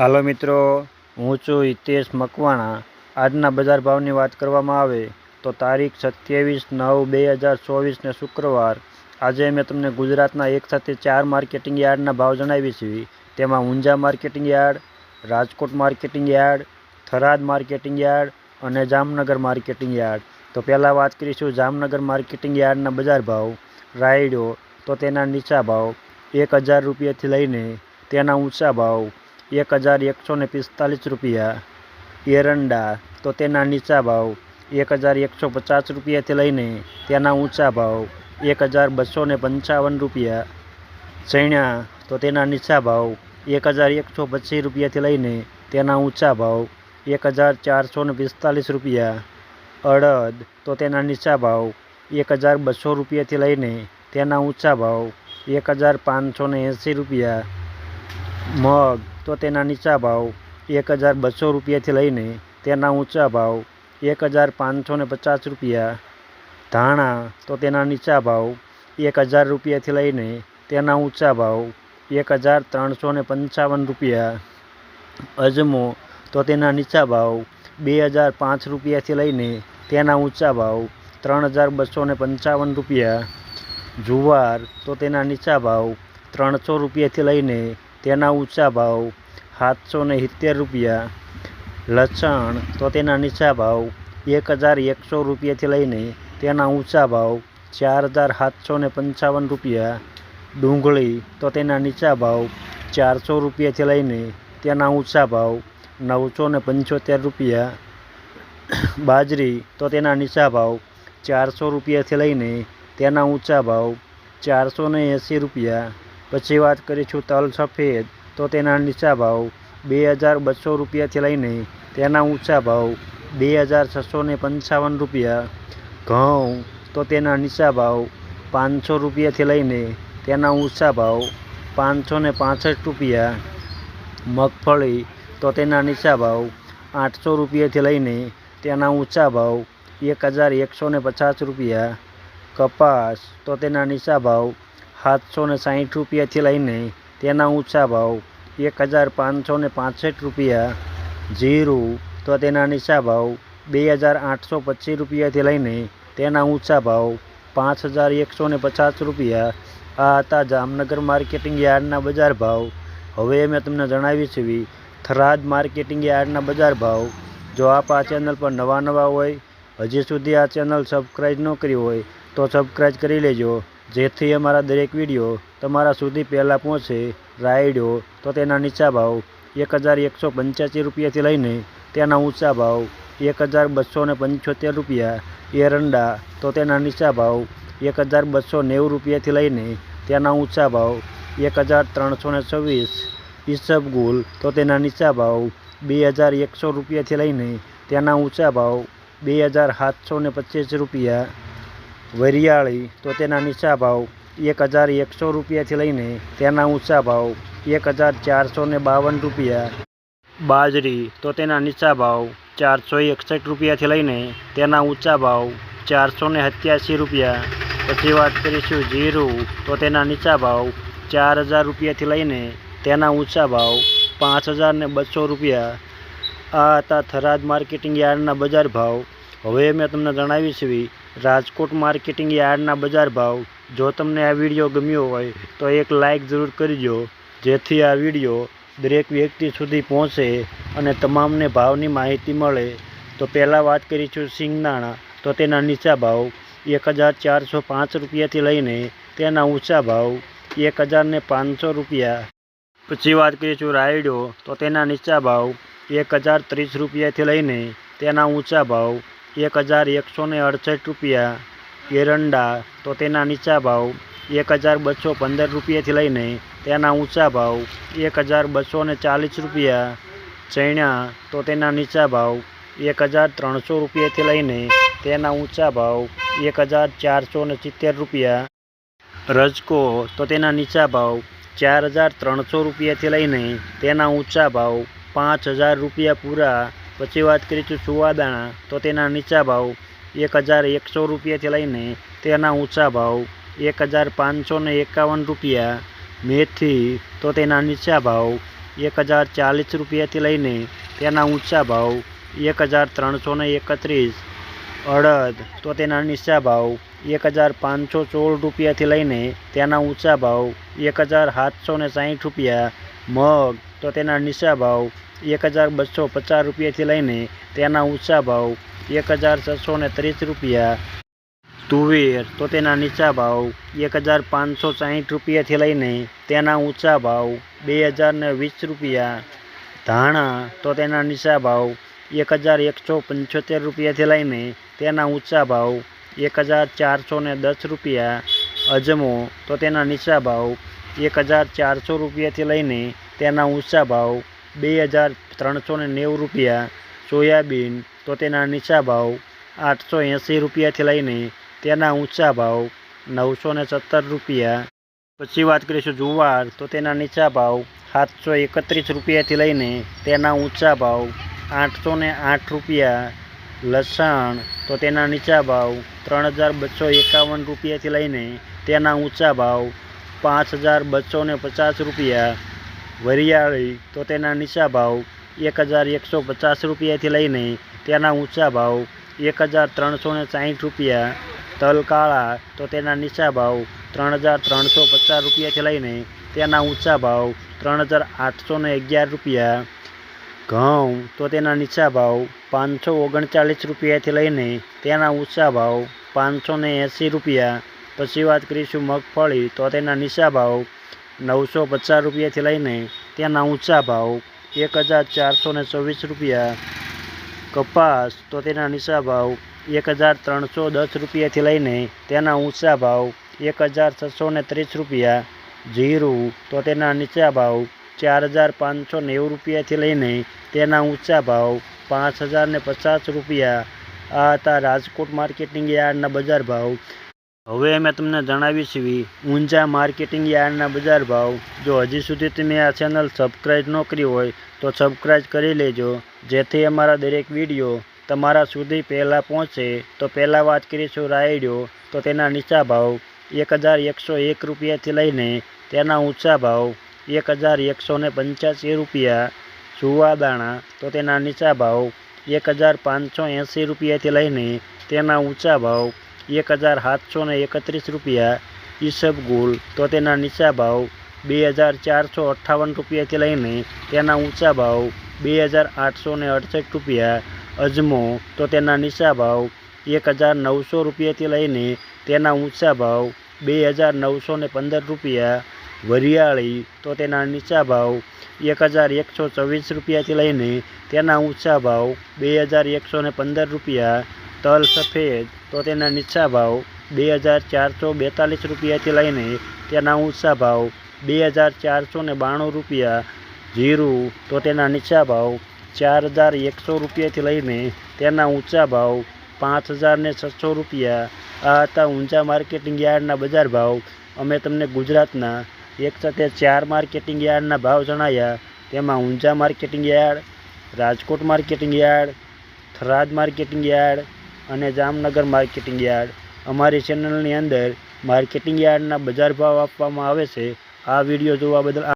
હાલો મિત્રો, હું છું હિતેશ મકવાણા. આજના બજાર ભાવની વાત કરવામાં આવે તો તારીખ સત્યાવીસ નવ બે હજાર ચોવીસને શુક્રવાર. આજે મેં તમને ગુજરાતના એક સાથે ચાર માર્કેટિંગ યાર્ડના ભાવ જણાવી છે. તેમાં Unjha marketing yard, Rajkot marketing yard, Tharad marketing yard અને જામનગર માર્કેટિંગ યાર્ડ. તો પહેલાં વાત કરીશું જામનગર માર્કેટિંગ યાર્ડના બજાર ભાવ. રાયડો તો તેના નીચા ભાવ, એક હજાર રૂપિયાથી લઈને તેના ઊંચા ભાવ. એક હજાર એકસો ને પિસ્તાલીસ રૂપિયા. એરંડા, તો તેના નીચા ભાવ એક હજાર એકસો પચાસ રૂપિયાથી લઈને તેના ઊંચા ભાવ એક હજાર બસો ને પંચાવન રૂપિયા. ચણા તો તેના નીચા ભાવ એક હજાર એકસો પચીસ રૂપિયાથી લઈને તેના ઊંચા ભાવ એક હજાર ચારસો ને પિસ્તાલીસ રૂપિયા. અડદ, તો તેના નીચા ભાવ એક હજાર બસો રૂપિયાથી લઈને તેના ઊંચા ભાવ એક હજાર પાંચસો ને એંસી રૂપિયા. મગ તો તેના નીચા ભાવ એક હજાર બસો રૂપિયાથી લઈને તેના ઊંચા ભાવ એક હજાર પાંચસો ને પચાસ રૂપિયા. ધાણા તો તેના નીચા ભાવ એક હજાર રૂપિયાથી લઈને તેના ઊંચા ભાવ એક હજાર ત્રણસો ને પંચાવન રૂપિયા. અજમો તો તેના નીચા ભાવ બે હજાર પાંચ રૂપિયાથી લઈને તેના ઊંચા ભાવ ત્રણ હજાર બસો ને પંચાવન રૂપિયા. જુવાર તો તેના નીચા ભાવ ત્રણસો રૂપિયાથી લઈને તેના ઊંચા ભાવ સાતસો ને સિત્તેર રૂપિયા. લસણ તો તેના નીચા ભાવ એક હજાર એકસો રૂપિયાથી લઈને તેના ઊંચા ભાવ ચાર હજાર સાતસો ને પંચાવન રૂપિયા. ડુંગળી તો તેના નીચા ભાવ ચારસો રૂપિયાથી લઈને તેના ઊંચા ભાવ નવસો ને પંચોતેર રૂપિયા. બાજરી તો તેના નીચા ભાવ ચારસો રૂપિયાથી લઈને તેના ઊંચા ભાવ ચારસો ને એંસી રૂપિયા. પછી વાત કરીશું તલ સફેદ. તો તેના નીચા ભાવ બે હજાર બસો રૂપિયાથી લઈને તેના ઊંચા ભાવ બે હજાર છસો પંચાવન રૂપિયા. ઘઉં તો તેના નીચા ભાવ પાંચસો રૂપિયાથી લઈને તેના ઊંચા ભાવ પાંચસો ને પાંસઠ રૂપિયા. મગફળી તો તેના નીચા ભાવ આઠસો રૂપિયાથી લઈને તેના ઊંચા ભાવ એક હજાર એકસો ને પચાસ રૂપિયા. કપાસ તો તેના નીચા ભાવ સાતસો ને સાહીઠ રૂપિયાથી લઈને તેના ઊંચા ભાવ એક હજાર પાંચસો ને પાંસઠ રૂપિયા જીરું તો તેના નીચા ભાવ બે હજાર આઠસો પચીસ રૂપિયાથી લઈને તેના ઊંચા ભાવ પાંચ હજાર એકસો ને પચાસ રૂપિયા. આ હતા જામનગર માર્કેટિંગ યાર્ડના બજાર ભાવ. હવે મેં તમને જણાવી છે થરાદ માર્કેટિંગ યાર્ડના બજાર ભાવ. જો આપ આ ચેનલ પર નવા નવા હોય, હજી સુધી આ ચેનલ સબસ્ક્રાઈબ ન કરી હોય, તો સબસ્ક્રાઈબ કરી લેજો. જેથી અમારા દરેક વીડિયો તમારા સુધી પહેલાં પહોંચે. રાયડો તો તેના નીચા ભાવ એક હજાર એકસો પંચ્યાસી રૂપિયાથી લઈને તેના ઊંચા ભાવ એક હજાર બસો ને પંચોતેર રૂપિયા એરંડા, તો તેના નીચા ભાવ એક હજાર બસો નેવું રૂપિયાથી લઈને તેના ઊંચા ભાવ એક હજાર ત્રણસો ને છવ્વીસ. ઈસબગુલ તો તેના નીચા ભાવ બે હજાર એકસો રૂપિયાથી લઈને તેના ઊંચા ભાવ બે હજાર સાતસો ને પચીસ રૂપિયા. વરિયાળી, તો તેના નીચા ભાવ એક હજાર એકસો રૂપિયાથી લઈને તેના ઊંચા ભાવ એક હજાર ચારસો ને બાવન રૂપિયા. બાજરી તો તેના નીચા ભાવ ચારસો એકસઠ રૂપિયાથી લઈને તેના ઊંચા ભાવ ચારસો ને સત્યાસી રૂપિયા. પછી વાત કરીશું જીરું તો તેના નીચા ભાવ ચાર હજાર રૂપિયાથી લઈને તેના ઊંચા ભાવ પાંચ હજાર ને બસો રૂપિયા. આ હતા થરાદ માર્કેટિંગ યાર્ડના બજાર ભાવ. હવે મેં તમને જણાવી છે રાજકોટ માર્કેટિંગ યાર્ડના બજાર ભાવ. જો તમને આ વીડિયો ગમ્યો હોય તો એક લાઈક જરૂર કરજો. જેથી આ વીડિયો દરેક વ્યક્તિ સુધી પહોંચે અને તમામને ભાવની માહિતી મળે. તો પહેલાં વાત કરીશું સિંગદાણા તો તેના નીચા ભાવ એક હજાર ચારસો પાંચ રૂપિયાથી લઈને તેના ઊંચા ભાવ એક હજારને પાંચસો રૂપિયા. પછી વાત કરીશું રાયડો. તો તેના નીચા ભાવ એક હજાર ત્રીસ રૂપિયાથી લઈને તેના ઊંચા ભાવ એક હજાર એકસો અડસઠ રૂપિયા. એરંડા. તો તેના નીચા ભાવ એક હજાર બસો પંદર રૂપિયાથી લઈને તેના ઊંચા ભાવ એક હજાર બસો ને ચાલીસ રૂપિયા ચણ્યા તો તેના નીચા ભાવ એક હજાર ત્રણસો રૂપિયાથી લઈને તેના ઊંચા ભાવ એક હજાર ચારસો ને સિત્તેર રૂપિયા. રજકો તો તેના નીચા ભાવ ચાર હજાર ત્રણસો રૂપિયાથી લઈને તેના ઊંચા ભાવ પાંચ હજાર રૂપિયા પૂરા. પછી વાત કરીશું સુવાદાણા તો તેના નીચા ભાવ એક હજાર એકસો રૂપિયાથી લઈને તેના ઊંચા ભાવ એક હજાર પાંચસો ને એકાવન રૂપિયા મેથી તો તેના નીચા ભાવ એક હજાર ચાલીસ રૂપિયાથી લઈને તેના ઊંચા ભાવ એક હજાર ત્રણસો ને એકત્રીસ અડદ તો તેના નીચા ભાવ એક હજાર પાંચસો સોળ રૂપિયાથી લઈને તેના ઊંચા ભાવ એક હજાર સાતસો ને સાહીઠ રૂપિયા મગ તો તેના નીચા ભાવ એક હજાર બસો પચાસ રૂપિયાથી લઈને તેના ઊંચા ભાવ એક હજાર છસો ને ત્રીસ રૂપિયા તુવેર તો તેના નીચા ભાવ એક હજાર પાંચસો સાહીઠ રૂપિયાથી લઈને તેના ઊંચા ભાવ બે હજાર ને વીસ રૂપિયા. ધાણા, તો તેના નીચા ભાવ એક હજાર એકસો પંચોતેર રૂપિયાથી લઈને તેના ઊંચા ભાવ એક હજાર ચારસો ને દસ રૂપિયા. અજમો, તો તેના નીચા ભાવ એક હજાર ચારસો રૂપિયાથી લઈને તેના ઊંચા ભાવ બે હજાર ત્રણસો ને નેવું રૂપિયા. સોયાબીન, તો તેના નીચા ભાવ આઠસો એંસી રૂપિયાથી લઈને તેના ઊંચા ભાવ નવસો ને સત્તર રૂપિયા. પછી વાત કરીશું જુવાર, તો તેના નીચા ભાવ સાતસો એકત્રીસ રૂપિયાથી લઈને તેના ઊંચા ભાવ આઠસો ને આઠ રૂપિયા. લસણ, તો તેના નીચા ભાવ ત્રણ હજાર બસો એકાવન રૂપિયાથી લઈને તેના ઊંચા ભાવ પાંચ હજાર બસો ને પચાસ રૂપિયા. વરિયાળી, તો તેના નીચા ભાવ એક હજાર એકસો પચાસ રૂપિયાથી લઈને તેના ઊંચા ભાવ એક હજાર ત્રણસો ને સાહીઠ રૂપિયા. તલ કાળા તો તેના નીચા ભાવ ત્રણ હજાર ત્રણસો પચાસ રૂપિયાથી લઈને તેના ઊંચા ભાવ ત્રણ હજાર આઠસો ને અગિયાર રૂપિયા. ઘઉં, તો તેના નીચા ભાવ પાંચસો ઓગણચાલીસ રૂપિયાથી લઈને તેના ઊંચા ભાવ પાંચસો ને એંસી રૂપિયા. પછી વાત કરીશું મગફળી, તો તેના નીચા ભાવ નવસો પચાસ રૂપિયાથી લઈને તેના ઊંચા ભાવ એક હજાર ચારસો ને ચોવીસ રૂપિયા. કપાસ તો તેના નીચા ભાવ એક હજાર ત્રણસો દસ રૂપિયાથી લઈને તેના ઊંચા ભાવ એક હજાર છસો ને ત્રીસ રૂપિયા. જીરું તો તેના નીચા ભાવ ચાર હજાર પાંચસો નેવું રૂપિયાથી લઈને તેના ઊંચા ભાવ પાંચ હજાર ને પચાસ રૂપિયા. આ હતા રાજકોટ માર્કેટિંગ યાર્ડના બજાર ભાવ. હવે અમે તમને જણાવીશું ઊંઝા માર્કેટિંગ યાર્ડના બજાર ભાવ. જો હજી સુધી તમે આ ચેનલ સબસ્ક્રાઈબ ન કરી હોય, તો સબસ્ક્રાઈબ કરી લેજો. જેથી અમારા દરેક વીડિયો તમારા સુધી પહેલાં પહોંચે. તો પહેલાં વાત કરીશું રાયડ્યો તો તેના નીચા ભાવ, એક હજાર એકસો એક રૂપિયાથી લઈને તેના ઊંચા ભાવ, એક હજાર એકસો ને પંચ્યાસી રૂપિયા. સુવાદાણા તો તેના નીચા ભાવ, એક હજાર પાંચસો એંસી રૂપિયાથી લઈને તેના ઊંચા ભાવ. એક હજાર સાતસો ને એકત્રીસ રૂપિયા ઈસબગુલ તો તેના નીચા ભાવ બે હજાર ચારસો અઠ્ઠાવન રૂપિયાથી લઈને તેના ઊંચા ભાવ બે હજાર આઠસો ને અડસઠ રૂપિયા અજમો તો તેના નીચા ભાવ એક હજાર નવસો રૂપિયાથી લઈને તેના ઊંચા ભાવ બે હજાર નવસો ને પંદર રૂપિયા વરિયાળી તો તેના નીચા ભાવ એક હજાર એકસો ચોવીસ રૂપિયાથી લઈને તેના ઊંચા ભાવ બે હજાર એકસો ને પંદર રૂપિયા તલ સફેદ તો તેના નીચા ભાવ બે હજાર ચારસો બેતાલીસ રૂપિયાથી લઈને તેના ઊંચા ભાવ બે હજાર ચારસો ને બાણું રૂપિયા. જીરું તો તેના નીચા ભાવ ચાર હજાર એકસો રૂપિયાથી લઈને તેના ઊંચા ભાવ પાંચ હજાર ને છસો રૂપિયા. આ હતા ઊંચા માર્કેટિંગ યાર્ડના બજાર ભાવ. અમે તમને ગુજરાતના એક સાથે ચાર માર્કેટિંગ યાર્ડના ભાવ જણાવ્યા તેમાં Unjha marketing yard, Rajkot marketing yard, Tharad marketing yard અને જામનગર માર્કેટિંગ યાર્ડ. અમારી ચેનલની અંદર માર્કેટિંગ યાર્ડના બજાર ભાવ આપવામાં આવે છે. આ વીડિયો જોવા બદલ